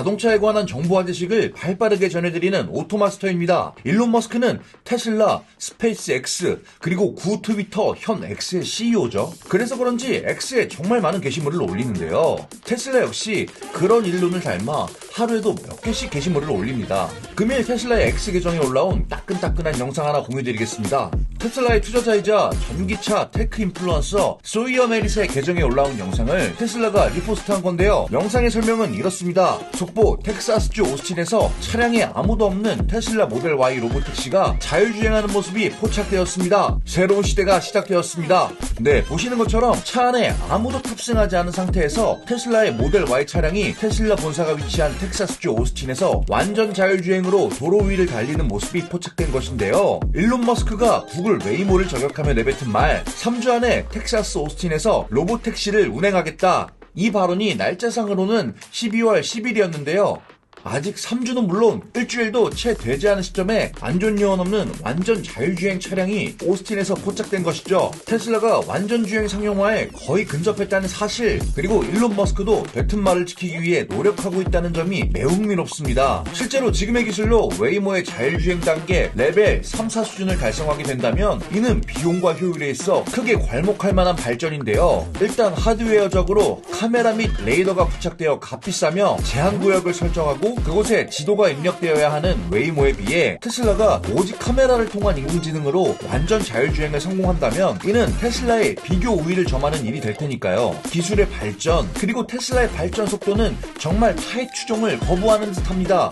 자동차에 관한 정보와 지식을 발빠르게 전해드리는 오토마스터입니다. 일론 머스크는 테슬라, 스페이스 X, 그리고 구 트위터 현 X의 CEO죠. 그래서 그런지 X에 정말 많은 게시물을 올리는데요. 테슬라 역시 그런 일론을 닮아 하루에도 몇 개씩 게시물을 올립니다. 금일 테슬라의 X 계정에 올라온 따끈따끈한 영상 하나 공유드리겠습니다. 테슬라의 투자자이자 전기차 테크 인플루언서 소이어 메리스의 계정에 올라온 영상을 테슬라가 리포스트한 건데요. 영상의 설명은 이렇습니다. 속보 텍사스주 오스틴에서 차량에 아무도 없는 테슬라 모델 Y 로보택시가 자율주행하는 모습이 포착되었습니다. 새로운 시대가 시작되었습니다. 네, 보시는 것처럼 차 안에 아무도 탑승하지 않은 상태에서 테슬라의 모델 Y 차량이 테슬라 본사가 위치한 텍 사스주 오스틴에서 완전 자율주행으로 도로 위를 달리는 모습이 포착된 것인데요. 일론 머스크가 구글 웨이모를 저격하며 내뱉은 말 3주 안에 텍사스 오스틴에서 로보택시를 운행하겠다. 이 발언이 날짜상으로는 12월 10일이었는데요. 아직 3주는 물론 일주일도 채 되지 않은 시점에 안전 요원 없는 완전 자율주행 차량이 오스틴에서 포착된 것이죠. 테슬라가 완전 주행 상용화에 거의 근접했다는 사실, 그리고 일론 머스크도 뱉은 말을 지키기 위해 노력하고 있다는 점이 매우 흥미롭습니다. 실제로 지금의 기술로 웨이모의 자율주행 단계 레벨 3, 4 수준을 달성하게 된다면 이는 비용과 효율에 있어 크게 괄목할 만한 발전인데요. 일단 하드웨어적으로 카메라 및 레이더가 부착되어 값비싸며 제한 구역을 설정하고 그곳에 지도가 입력되어야 하는 웨이모에 비해 테슬라가 오직 카메라를 통한 인공지능으로 완전 자율주행을 성공한다면 이는 테슬라의 비교 우위를 점하는 일이 될 테니까요. 기술의 발전 그리고 테슬라의 발전 속도는 정말 타의 추종을 거부하는 듯합니다.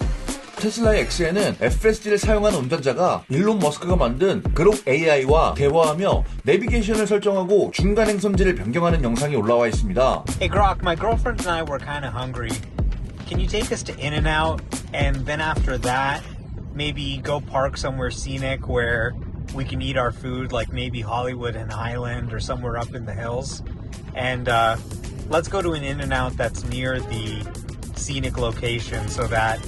테슬라의 X에는 FSD를 사용하는 운전자가 일론 머스크가 만든 그록 AI와 대화하며 내비게이션을 설정하고 중간 행선지를 변경하는 영상이 올라와 있습니다. Hey Grok, my girlfriend and I were kind of hungry. Can you take us to In N Out? And then after that, maybe go park somewhere scenic where we can eat our food, like maybe Hollywood and Highland or somewhere up in the hills. And uh, let's go to an In N Out that's near the scenic location so that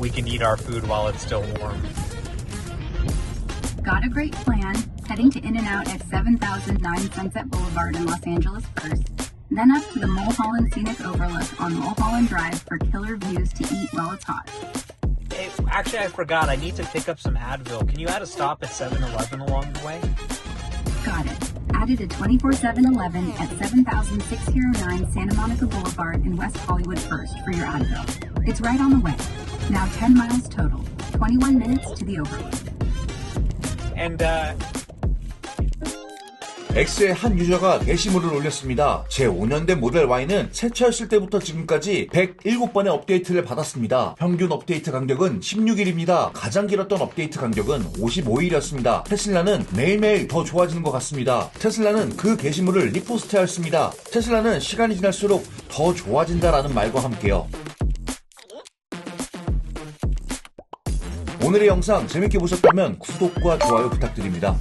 we can eat our food while it's still warm. Got a great plan. Heading to In N Out at 7009 Sunset Boulevard in Los Angeles first. Then up to the Mulholland Scenic Overlook on Mulholland Drive for killer views to eat while it's hot. Hey, actually, I forgot. I need to pick up some Advil. Can you add a stop at 7 Eleven along the way? Got it. Added a 24 7 Eleven at 7609 Santa Monica Boulevard in West Hollywood first for your Advil. It's right on the way. Now 10 miles total. 21 minutes to the Overlook. And uh, X의 한 유저가 게시물을 올렸습니다. 제 5년 된 모델 Y는 새 차였을 때부터 지금까지 107번의 업데이트를 받았습니다. 평균 업데이트 간격은 16일입니다. 가장 길었던 업데이트 간격은 55일이었습니다. 테슬라는 매일매일 더 좋아지는 것 같습니다. 테슬라는 그 게시물을 리포스트하였습니다. 테슬라는 시간이 지날수록 더 좋아진다라는 말과 함께요. 오늘의 영상 재밌게 보셨다면 구독과 좋아요 부탁드립니다.